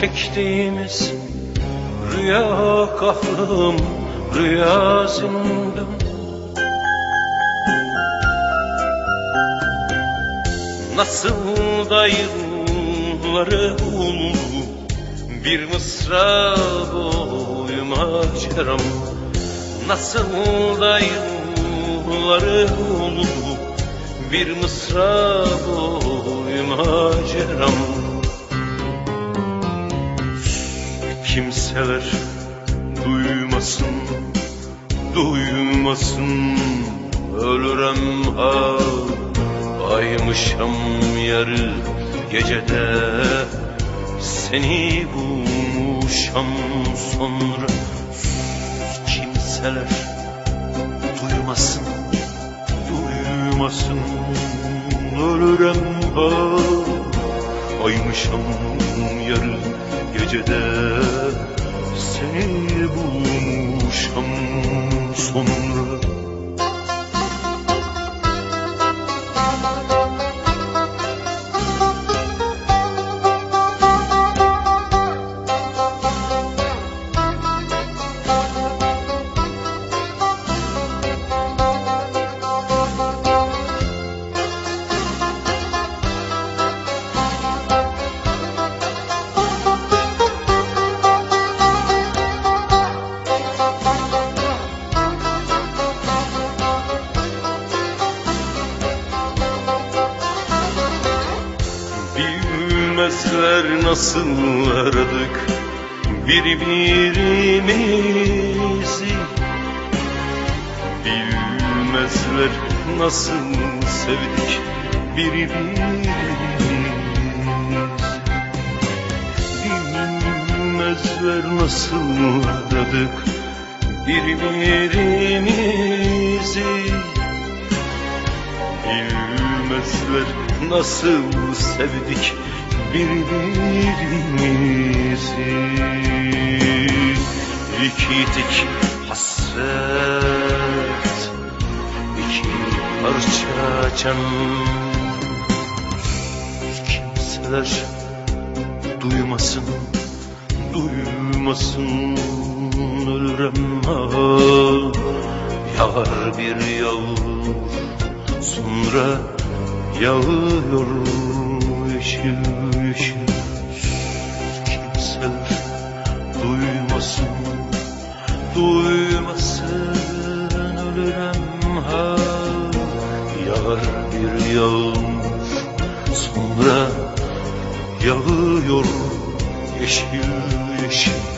çektiğimiz Rüya kahrım, rüya zindan Nasıl da yılları oldu Bir mısra boyu maceram Nasıl da yılları oldu Bir mısra boyu maceram Kimseler duymasın, duymasın. Ölürem ha Aymışam yarı gecede. Seni bulmuşam sonra. Sus kimseler duymasın Duymasın. Ölürem ha Aymışam yarı gecede Seni bulmuşam sonra Bilmezler nasıl aradık birbirimizi. Bilmezler nasıl sevdik? Birbirimizi. Bilmezler nasıl aradık birbirimizi. Bilmezler nasıl sevdik birbirimizi İkiydik hasret iki parça can. Kimseler duymasın, duymasın ölürem ha Yağar bir yağmur sonra yağıyor yeşil kimseler duymasın duymasın ölürem ha. Yağar bir yağmur sonra yağıyor yeşil yeşil